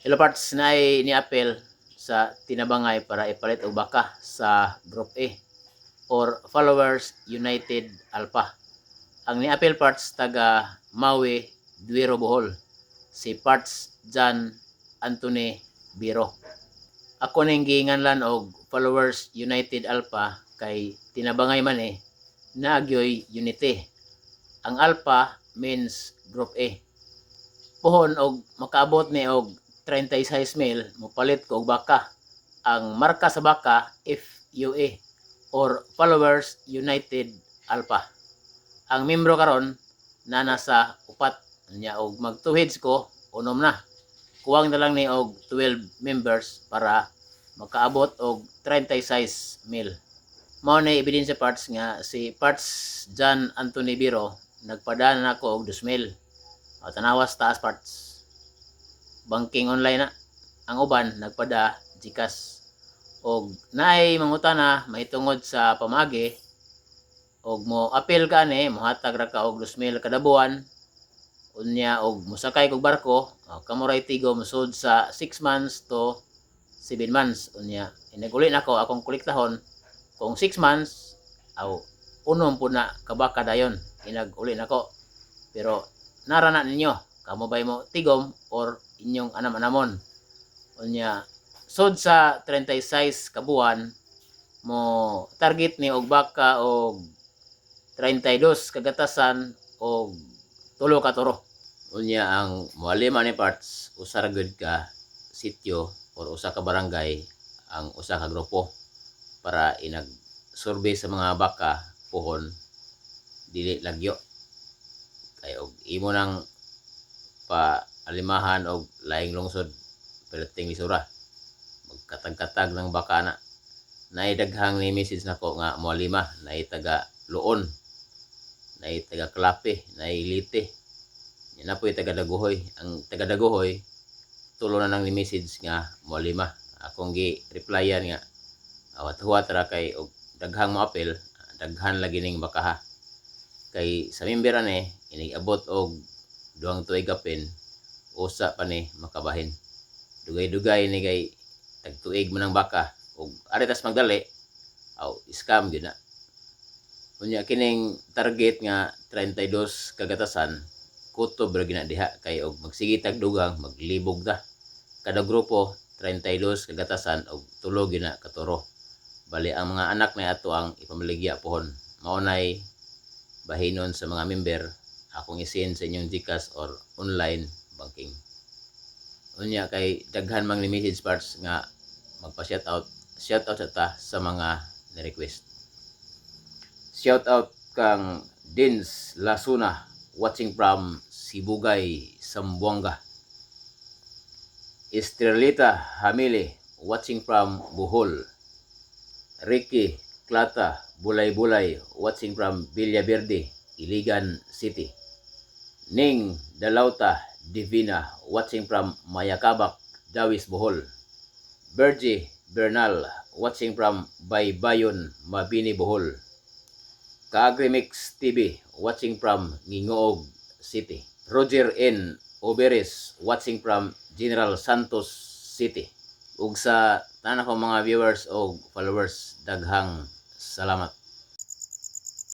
Hello parts na ay ni-apel sa tinabangay para ipalit og baka sa Group A or Followers United Alpha. Ang ni-apel parts taga Maui, Duero, Bohol. Si parts John Anthony Biro. Ako ning giinganlan og Followers United Alpha kay tinabangay man eh naagyoy unity. Ang Alpha means Group A. Puhon og makaabot ni og 36 mil mopalit ko og baka. Ang marka sa baka FUA or Followers United Alpha. Ang membro karon na nasa upat niya og magtuhids ko unom na. Kuwang na lang ni og 12 members para makaabot og 36 mil. Mao na ebidensya parts nga si parts John Anthony Biro nagpadana na ako og 2 mil. O tanawas taas parts banking online na. Ang uban nagpada Gcash. Og naay mangutana mahitungod sa pamagi. Og mo apel ka ni mohatag ra ka og 2,000 kada buwan. Unya og musakay kog barko. Uh, kamuray tigo musud sa 6 months to 7 months. Unya inaguli na ko akong kolektahon. Kung 6 months aw unom po na kabaka dayon. Inaguli na ko. Pero narana ninyo kamo bay mo tigom or inyong anam-anamon unya sod sa 36 kabuan mo target ni og baka og 32 kagatasan og tulo ka toro unya ang moalima ni parts usa ra gud ka sityo or usa ka barangay ang usa ka grupo para inag survey sa mga baka puhon dili lagyo. Kay og imo nang pa alimahan og laing lungsod. Perting lisura magkatag-katag ng baka na. Naidaghang ni message nako nga mo lima nay taga luon nay taga klape nay lite yan na po taga daguhoy. Ang taga daguhoy tulo na nang ni message nga mo akong gi replyan nga awat-huwat ra kay og daghang mo apel daghan lagi ning bakaha. Kay sa member ani inigabot og duang tuig kapin usa pa ni makabahin. Dugay-dugay ni kay tagtuig man ang baka ug ari tas magdali aw scam gyud na. Unya kining target nga 32 kagatasan kutob ra gina diha kay og magsige tag dugang maglibog ta. Kada grupo 32 kagatasan og tulo gina katuro bali ang mga anak na ato ang ipamaligya pohon. Maunay bahinon sa mga member akong isin sa inyong Gcash or online banking. Unya kay daghan mang ni message parts nga magpa shout out shout ta sa mga ni-request shout out kang Dins Lasuna watching from Sibugay Sambuanga. Estrelita Hamili watching from Bohol. Ricky Klata Bulay Bulay watching from Villaverde Iligan City Ning Dalauta Divina watching from Mayakabak, Dawis, Bohol. Bergie Bernal watching from Baybayon, Mabini, Bohol. Kaagrimix TV watching from Ngingoog City. Roger N. Oberes watching from General Santos City. Ug sa tanan ko mga viewers o followers daghang salamat.